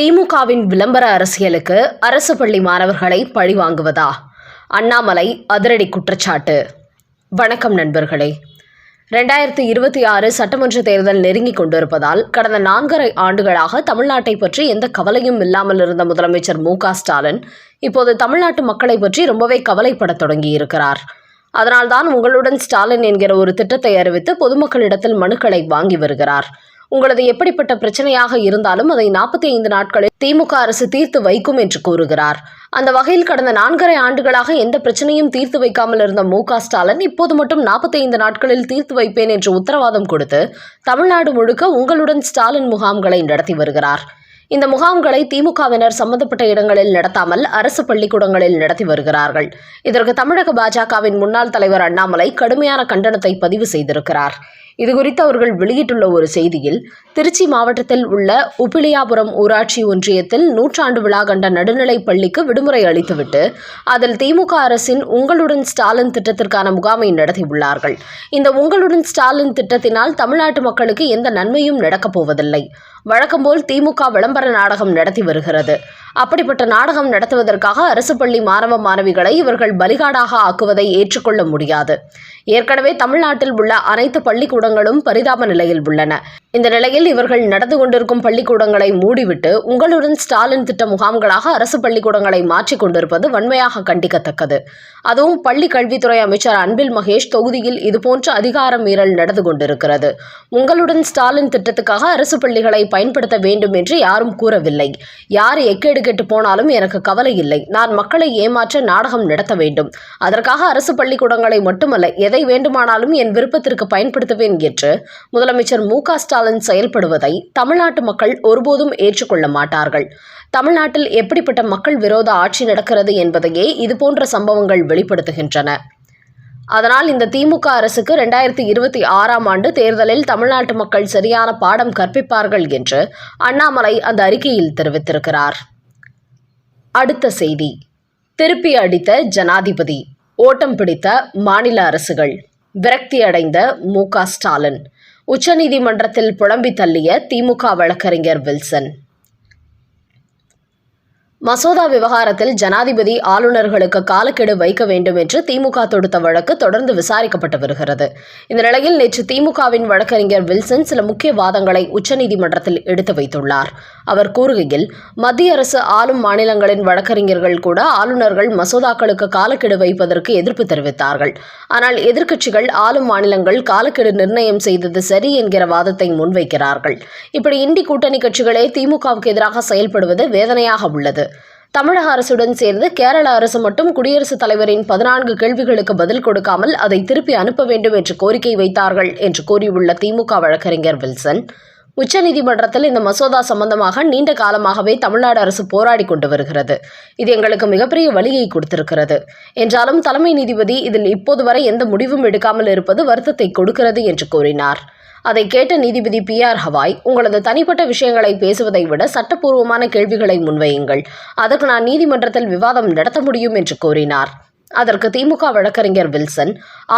திமுகவின் விளம்பர அரசியலுக்கு அரசு பள்ளி மாணவர்களை பழிவாங்குவதா அண்ணாமலை அதிரடி குற்றச்சாட்டு. வணக்கம் நண்பர்களே. ரெண்டாயிரத்தி இருபத்தி ஆறு சட்டமன்ற தேர்தல் நெருங்கிக் கொண்டிருப்பதால் கடந்த நான்கரை ஆண்டுகளாக தமிழ்நாட்டை பற்றி எந்த கவலையும் இல்லாமல் இருந்த முதலமைச்சர் மு ஸ்டாலின் இப்போது தமிழ்நாட்டு மக்களை பற்றி ரொம்பவே கவலைப்படத் தொடங்கியிருக்கிறார். அதனால்தான் உங்களுடன் ஸ்டாலின் என்கிற ஒரு திட்டத்தை அறிவித்து பொதுமக்களிடத்தில் மனுக்களை வாங்கி வருகிறார். உங்களது எப்படிப்பட்ட பிரச்சனையாக இருந்தாலும் அதை நாற்பத்தி ஐந்து நாட்களில் திமுக அரசு தீர்த்து வைக்கும் என்று கூறுகிறார். அந்த வகையில் கடந்த நான்கரை ஆண்டுகளாக எந்த பிரச்சனையும் தீர்த்து வைக்காமல் இருந்த மு க ஸ்டாலின் இப்போது மட்டும் நாற்பத்தி ஐந்து நாட்களில் தீர்த்து வைப்பேன் என்று உத்தரவாதம் கொடுத்து தமிழ்நாடு முழுக்க உங்களுடன் ஸ்டாலின் முகாம்களை நடத்தி வருகிறார். இந்த முகாம்களை திமுகவினர் சம்பந்தப்பட்ட இடங்களில் நடத்தாமல் அரசு பள்ளிக்கூடங்களில் நடத்தி வருகிறார்கள். இதற்கு தமிழக பாஜகவின் முன்னாள் தலைவர் அண்ணாமலை கடுமையான கண்டனத்தை பதிவு செய்திருக்கிறார். இதுகுறித்து அவர்கள் வெளியிட்டுள்ள ஒரு செய்தியில் திருச்சி மாவட்டத்தில் உள்ள உப்பிலியாபுரம் ஊராட்சி ஒன்றியத்தில் நூற்றாண்டு விழா கண்ட நடுநிலைப் பள்ளிக்கு விடுமுறை அளித்துவிட்டு அதில் திமுக அரசின் உங்களுடன் ஸ்டாலின் திட்டத்திற்கான முகாமை நடத்தியுள்ளார்கள். இந்த உங்களுடன் ஸ்டாலின் திட்டத்தினால் தமிழ்நாட்டு மக்களுக்கு எந்த நன்மையும் நடக்கப் போவதில்லை. வழக்கம்போல் திமுக விளம்பர நாடகம் நடத்தி வருகிறது. அப்படிப்பட்ட நாடகம் நடத்துவதற்காக அரசு பள்ளி மாணவ மாணவிகளை இவர்கள் பலிகாடாக ஆக்குவதை ஏற்றுக்கொள்ள முடியாது. ஏற்கனவே தமிழ்நாட்டில் உள்ள அனைத்து பள்ளிக்கூடங்களும் பரிதாப நிலையில் உள்ளன. இந்த நிலையில் இவர்கள் நடந்து கொண்டிருக்கும் பள்ளிக்கூடங்களை மூடிவிட்டு உங்களுடன் ஸ்டாலின் திட்ட முகாம்களாக அரசு பள்ளிக்கூடங்களை மாற்றிக் கொண்டிருப்பது வன்மையாக கண்டிக்கத்தக்கது. அதுவும் பள்ளி கல்வித்துறை அமைச்சர் அன்பில் மகேஷ் தொகுதியில் இதுபோன்ற அதிகார மீறல் நடந்து கொண்டிருக்கிறது. உங்களுடன் ஸ்டாலின் திட்டத்துக்காக அரசு பள்ளிகளை பயன்படுத்த வேண்டும் என்று யாரும் கூறவில்லை. யார் எக்கேடு கெட்டு போனாலும் எனக்கு கவலை இல்லை. நான் மக்களை ஏமாற்ற நாடகம் நடத்த வேண்டும். அதற்காக அரசு பள்ளிக்கூடங்களை மட்டுமல்ல எதை வேண்டுமானாலும் என் விருப்பத்திற்கு பயன்படுத்துவேன் என்று முதலமைச்சர் மு க ஸ்டாலின் செயல்படுவதை தமிழ்நாட்டு மக்கள் ஒருபோதும் ஏற்றுக்கொள்ள மாட்டார்கள். தமிழ்நாட்டில் எப்படிப்பட்ட மக்கள் விரோத ஆட்சி நடக்கிறது என்பதையே இதுபோன்ற சம்பவங்கள் வெளிப்படுத்துகின்றன. அதனால் இந்த திமுக அரசுக்கு ரெண்டாயிரத்தி இருபத்தி ஆறாம் ஆண்டு தேர்தலில் தமிழ்நாட்டு மக்கள் சரியான பாடம் கற்பிப்பார்கள் என்று அண்ணாமலை அந்த அறிக்கையில் தெரிவித்திருக்கிறார். அடுத்த செய்தி. திருப்பி அடித்த ஜனாதிபதி. ஓட்டம் பிடித்த மாநில அரசுகள். விரக்தி அடைந்த மு க ஸ்டாலின். உச்சநீதிமன்றத்தில் புலம்பி தள்ளிய திமுக வழக்கறிஞர் வில்சன். மசோதா விவகாரத்தில் ஜனாதிபதி ஆளுநர்களுக்கு காலக்கெடு வைக்க வேண்டும் என்று திமுக தொடுத்த வழக்கு தொடர்ந்து விசாரிக்கப்பட்டு வருகிறது. இந்த நிலையில் நேற்று திமுகவின் வழக்கறிஞர் வில்சன் சில முக்கிய வாதங்களை உச்சநீதிமன்றத்தில் எடுத்து வைத்துள்ளார். அவர் கூறுகையில் மத்திய அரசு ஆளும் மாநிலங்களின் வழக்கறிஞர்கள் கூட ஆளுநர்கள் மசோதாக்களுக்கு காலக்கெடு வைப்பதற்கு எதிர்ப்பு தெரிவித்தார்கள். ஆனால் எதிர்க்கட்சிகள் ஆளும் மாநிலங்கள் காலக்கெடு நிர்ணயம் செய்தது சரி என்கிற வாதத்தை முன்வைக்கிறார்கள். இப்படி இந்தி கூட்டணி கட்சிகளே திமுகவுக்கு எதிராக செயல்படுவது வேதனையாக உள்ளது. தமிழக அரசுடன் சேர்ந்து கேரள அரசு மட்டும் குடியரசுத் தலைவரின் பதினான்கு கேள்விகளுக்கு பதில் கொடுக்காமல் அதை திருப்பி அனுப்ப வேண்டும் என்று கோரிக்கை வைத்தார்கள் என்று கூறியுள்ள திமுக வழக்கறிஞர் வில்சன். உச்சநீதிமன்றத்தில் இந்த மசோதா சம்பந்தமாக நீண்ட காலமாகவே தமிழ்நாடு அரசு போராடி கொண்டு வருகிறது. இது எங்களுக்கு மிகப்பெரிய வழியை கொடுத்திருக்கிறது. என்றாலும் தலைமை நீதிபதி இதில் இப்போது வரை எந்த முடிவும் எடுக்காமல் இருப்பது வருத்தத்தை கொடுக்கிறது என்று கூறினார். அதை கேட்ட நீதிபதி பி ஆர் ஹவாய் உங்களது தனிப்பட்ட விஷயங்களை பேசுவதை விட சட்டப்பூர்வமான கேள்விகளை முன்வையுங்கள். அதற்கு நான் நீதிமன்றத்தில் விவாதம் நடத்த முடியும் என்று கூறினார். அதற்கு திமுக வழக்கறிஞர் வில்சன்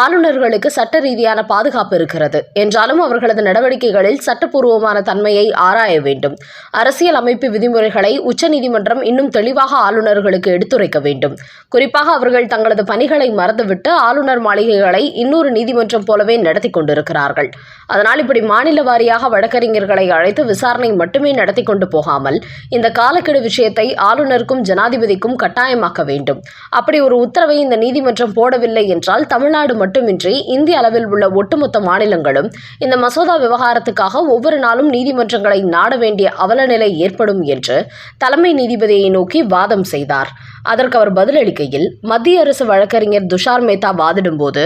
ஆளுநர்களுக்கு சட்ட ரீதியான பாதுகாப்பு இருக்கிறது. என்றாலும் அவர்களது நடவடிக்கைகளில் சட்டப்பூர்வமான தன்மையை ஆராய வேண்டும். அரசியல் அமைப்பு விதிமுறைகளை உச்சநீதிமன்றம் இன்னும் தெளிவாக ஆளுநர்களுக்கு எடுத்துரைக்க வேண்டும். குறிப்பாக அவர்கள் தங்களது பணிகளை மறந்துவிட்டு ஆளுநர் மாளிகைகளை இன்னொரு நீதிமன்றம் போலவே நடத்தி கொண்டிருக்கிறார்கள். அதனால் இப்படி மாநில வாரியாக வழக்கறிஞர்களை அழைத்து விசாரணை மட்டுமே நடத்தி கொண்டு போகாமல் இந்த காலக்கெடு விஷயத்தை ஆளுநருக்கும் ஜனாதிபதிக்கும் கட்டாயமாக்க வேண்டும். அப்படி ஒரு உத்தரவை இந்த நீதிமன்றம் போடவில்லை என்றால் தமிழ்நாடு மட்டுமின்றி இந்திய அளவில் உள்ள ஒட்டுமொத்த மாநிலங்களும் இந்த மசோதா விவகாரத்துக்காக ஒவ்வொரு நாளும் நீதிமன்றங்களை நாட வேண்டிய அவலநிலை ஏற்படும் என்று தலைமை நீதிபதியை நோக்கி வாதம் செய்தார். அதற்கு அவர் பதிலளிக்கையில் மத்திய அரசு வழக்கறிஞர் துஷார் மேத்தா வாதிடும்போது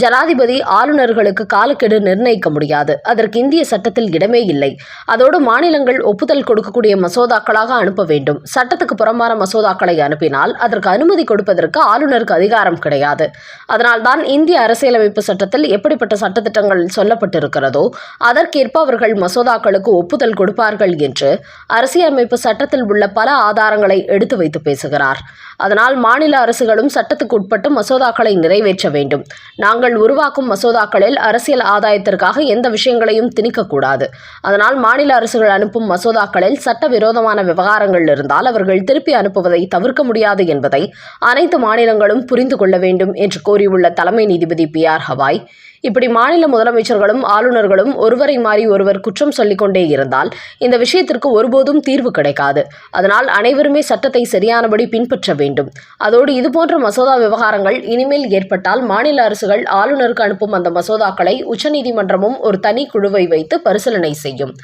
ஜனாதிபதி ஆளுநர்களுக்கு காலக்கெடு நிர்ணயிக்க முடியாது. அதற்கு இந்திய சட்டத்தில் இடமே இல்லை. அதோடு மாநிலங்கள் ஒப்புதல் கொடுக்கக்கூடிய மசோதாக்களாக அனுப்ப வேண்டும். சட்டத்துக்கு புறம்பான மசோதாக்களை அனுப்பினால் அதற்கு அனுமதி கொடுப்பதற்கு ஆளுநருக்கு அதிகாரம் கிடையாது. அதனால்தான் இந்திய அரசியலமைப்பு சட்டத்தில் எப்படிப்பட்ட சட்டத்திட்டங்கள் சொல்லப்பட்டிருக்கிறதோ அதற்கேற்ப அவர்கள் மசோதாக்களுக்கு ஒப்புதல் கொடுப்பார்கள் என்று அரசியலமைப்பு சட்டத்தில் உள்ள பல ஆதாரங்களை எடுத்து வைத்து பேசுகிறார். அதனால் மாநில அரசுகளும் சட்டத்துக்கு உட்பட்டு மசோதாக்களை நிறைவேற்ற வேண்டும். நாங்கள் உருவாக்கும் மசோதாக்களில் அரசியல் ஆதாயத்திற்காக எந்த விஷயங்களையும் திணிக்கக்கூடாது. அதனால் மாநில அரசுகள் அனுப்பும் மசோதாக்களில் சட்டவிரோதமான விவகாரங்கள் இருந்தால் அவர்கள் திருப்பி அனுப்புவதை தவிர்க்க முடியாது என்பதை அனைத்து மாநிலங்களும் புரிந்து கொள்ள வேண்டும் என்று கூறியுள்ள தலைமை நீதிபதி பி ஆர் ஹவாய். இப்படி மாநில முதலமைச்சர்களும் ஆளுநர்களும் ஒருவரை மாறி ஒருவர் குற்றம் சொல்லிக்கொண்டே இருந்தால் இந்த விஷயத்திற்கு ஒருபோதும் தீர்வு கிடைக்காது. அதனால் அனைவருமே சட்டத்தை சரியானபடி பின்பற்ற வேண்டும். அதோடு இதுபோன்ற மசோதா விவகாரங்கள் இனிமேல் ஏற்பட்டால் மாநில அரசுகள் ஆளுநருக்கு அனுப்பும் அந்த மசோதாக்களை உச்சநீதிமன்றமும் ஒரு தனி குழுவை வைத்து பரிசீலனை செய்யும்.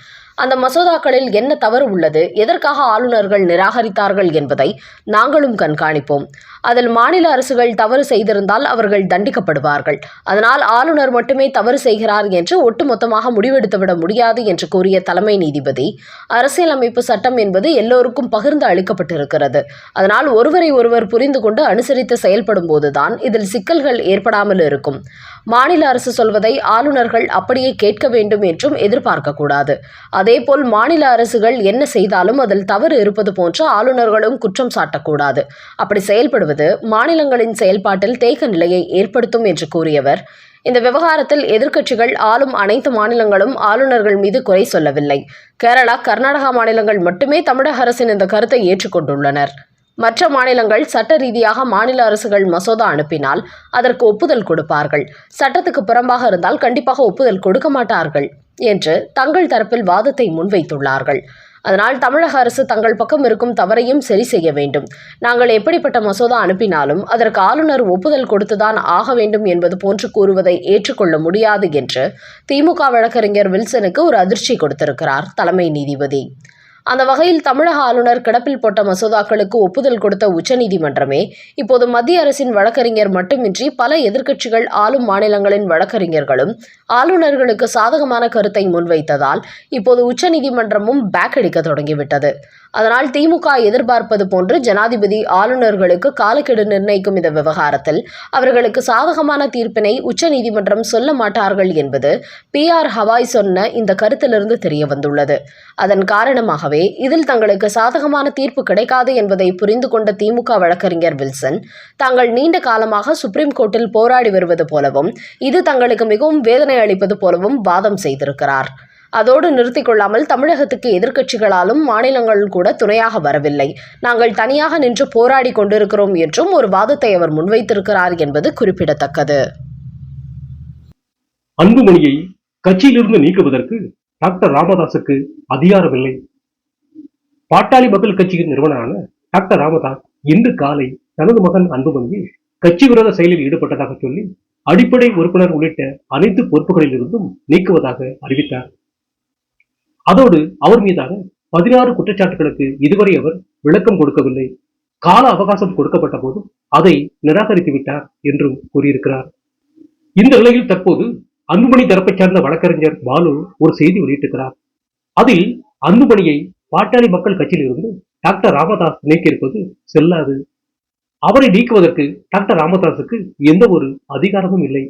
அந்த மசோதாக்களில் என்ன தவறு உள்ளது? எதற்காக ஆளுநர்கள் நிராகரித்தார்கள் என்பதை நாங்களும் கண்காணிப்போம். அதில் மாநில அரசுகள் தவறு செய்திருந்தால் அவர்கள் தண்டிக்கப்படுவார்கள். அதனால் ஆளுநர் மட்டுமே தவறு செய்கிறார் என்று ஒட்டுமொத்தமாக முடிவெடுத்துவிட முடியாது என்று கூறிய தலைமை நீதிபதி அரசியலமைப்பு சட்டம் என்பது எல்லோருக்கும் பகிர்ந்து அளிக்கப்பட்டிருக்கிறது. அதனால் ஒருவரை ஒருவர் புரிந்து கொண்டு அனுசரித்து செயல்படும் போதுதான் இதில் சிக்கல்கள் ஏற்படாமல் இருக்கும். மாநில அரசு சொல்வதை ஆளுநர்கள் அப்படியே கேட்க வேண்டும் என்றும் எதிர்பார்க்கக்கூடாது. அதேபோல் மாநில அரசுகள் என்ன செய்தாலும் அதில் தவறு இருப்பது போன்று ஆளுநர்களும் குற்றம் சாட்டக்கூடாது. அப்படி செயல்படுவது மாநிலங்களின் செயல்பாட்டில் தேக்க நிலையை ஏற்படுத்தும் என்று கூறியவர். இந்த விவகாரத்தில் எதிர்க்கட்சிகள் ஆளும் அனைத்து மாநிலங்களும் ஆளுநர்கள் மீது குறை சொல்லவில்லை. கேரளா கர்நாடகா மாநிலங்கள் மட்டுமே தமிழக அரசின் இந்த கருத்தை ஏற்றுக்கொண்டுள்ளனர். மற்ற மாநிலங்கள் சட்ட ரீதியாக மாநில அரசுகள் மசோதா அனுப்பினால் அதற்கு ஒப்புதல் கொடுப்பார்கள். சட்டத்துக்கு புறம்பாக இருந்தால் கண்டிப்பாக ஒப்புதல் கொடுக்க மாட்டார்கள் என்று தங்கள் தரப்பில் வாதத்தை முன்வைத்துள்ளார்கள். அதனால் தமிழக அரசு தங்கள் பக்கம் இருக்கும் தவறையும் சரி செய்ய வேண்டும். நாங்கள் எப்படிப்பட்ட மசோதா அனுப்பினாலும் அதற்கு ஆளுநர் ஒப்புதல் கொடுத்துதான் ஆக வேண்டும் என்பது போன்று கூறுவதை ஏற்றுக்கொள்ள முடியாது என்று திமுக வழக்கறிஞர் வில்சனுக்கு ஒரு அதிர்ச்சி கொடுத்திருக்கிறார் தலைமை நீதிபதி. அந்த வகையில் தமிழக ஆளுநர் கிடப்பில் போட்ட மசோதாக்களுக்கு ஒப்புதல் கொடுத்த உச்சநீதிமன்றமே இப்போது மத்திய அரசின் வழக்கறிஞர் மட்டுமின்றி பல எதிர்க்கட்சிகள் ஆளும் மாநிலங்களின் வழக்கறிஞர்களும் ஆளுநர்களுக்கு சாதகமான கருத்தை முன்வைத்ததால் இப்போது உச்சநீதிமன்றமும் பேக் அடிக்க தொடங்கிவிட்டது. அதனால் திமுக எதிர்பார்ப்பது போன்று ஜனாதிபதி ஆளுநர்களுக்கு காலக்கெடு நிர்ணயிக்கும் இந்த விவகாரத்தில் அவர்களுக்கு சாதகமான தீர்ப்பினை உச்சநீதிமன்றம் சொல்ல மாட்டார்கள் என்பது பி ஆர் ஹவாய் சொன்ன இந்த கருத்திலிருந்து தெரிய வந்துள்ளது அதன் காரணமாகவே இதில் தங்களுக்கு சாதகமான தீர்ப்பு கிடைக்காது என்பதை புரிந்து கொண்ட திமுக வழக்கறிஞர் வில்சன் தாங்கள் நீண்ட காலமாக சுப்ரீம் கோர்ட்டில் போராடி வருவது போலவும் இது தங்களுக்கு மிகவும் வேதனை அளிப்பது போலவும் வாதம் செய்திருக்கிறார். அதோடு நிறுத்திக் கொள்ளாமல் தமிழகத்துக்கு எதிர்க்கட்சிகளாலும் மாநிலங்கள் கூட துணையாக வரவில்லை. நாங்கள் தனியாக நின்று போராடி கொண்டிருக்கிறோம் என்றும் ஒரு வாதத்தை அவர் முன்வைத்திருக்கிறார் என்பது குறிப்பிடத்தக்கது. அன்புமணியை கட்சியிலிருந்து நீக்குவதற்கு டாக்டர் ராமதாசுக்கு அதிகாரமில்லை. பாட்டாளி மக்கள் கட்சியின் நிறுவனரான டாக்டர் ராமதாஸ் இன்று காலை தனது மகன் அன்புமணியை கட்சி விரோத செயலில் ஈடுபட்டதாக சொல்லி அடிப்படை உறுப்பினர் உள்ளிட்ட அனைத்து பொறுப்புகளிலிருந்தும் நீக்குவதாக அறிவித்தார். அதோடு அவர் மீதாக பதினாறு குற்றச்சாட்டுகளுக்கு இதுவரை அவர் விளக்கம் கொடுக்கவில்லை. கால அவகாசம் கொடுக்கப்பட்ட போதும் அதை நிராகரித்து விட்டார் என்றும் கூறியிருக்கிறார். இந்த நிலையில் தற்போது அன்புமணி தரப்பை சார்ந்த வழக்கறிஞர் பாலு ஒரு செய்தி வெளியிட்டிருக்கிறார். அதில் அன்புமணியை பாட்டாளி மக்கள் கட்சியில் இருந்து டாக்டர் ராமதாஸ் நீக்கியிருப்பது செல்லாது. அவரை நீக்குவதற்கு டாக்டர் ராமதாஸுக்கு எந்த ஒரு அதிகாரமும் இல்லை.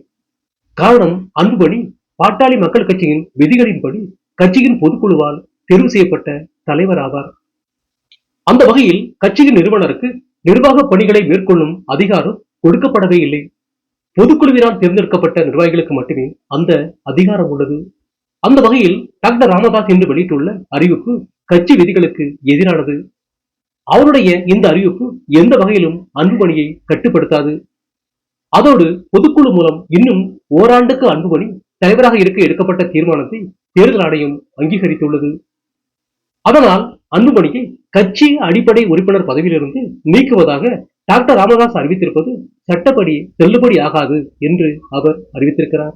காரணம் அன்புமணி பாட்டாளி மக்கள் கட்சியின் விதிகளின்படி கட்சியின் பொதுக்குழுவால் தேர்வு செய்யப்பட்ட தலைவர் ஆவார். அந்த வகையில் கட்சியின் நிறுவனருக்கு நிர்வாக பணிகளை மேற்கொள்ளும் அதிகாரம் கொடுக்கப்படவே இல்லை. பொதுக்குழுவினால் தேர்ந்தெடுக்கப்பட்ட நிர்வாகிகளுக்கு மட்டுமே அந்த அதிகாரம் உள்ளது. அந்த வகையில் டாக்டர் ராமதாஸ் என்று வெளியிட்டுள்ள அறிவிப்பு கட்சி விதிகளுக்கு எதிரானது. அவருடைய இந்த அறிவிப்பு எந்த வகையிலும் அன்புமணியை கட்டுப்படுத்தாது. அதோடு பொதுக்குழு மூலம் இன்னும் ஓராண்டுக்கு அன்புமணி தலைவராக இருக்க எடுக்கப்பட்ட தீர்மானத்தை தேர்தல் ஆணையம் அங்கீகரித்துள்ளது. அதனால் அன்புமணியை கட்சி அடிப்படை உறுப்பினர் பதவியிலிருந்து நீக்குவதாக டாக்டர் ராமதாஸ் அறிவித்திருப்பது சட்டப்படி செல்லுபடி ஆகாது என்று அவர் அறிவித்திருக்கிறார்.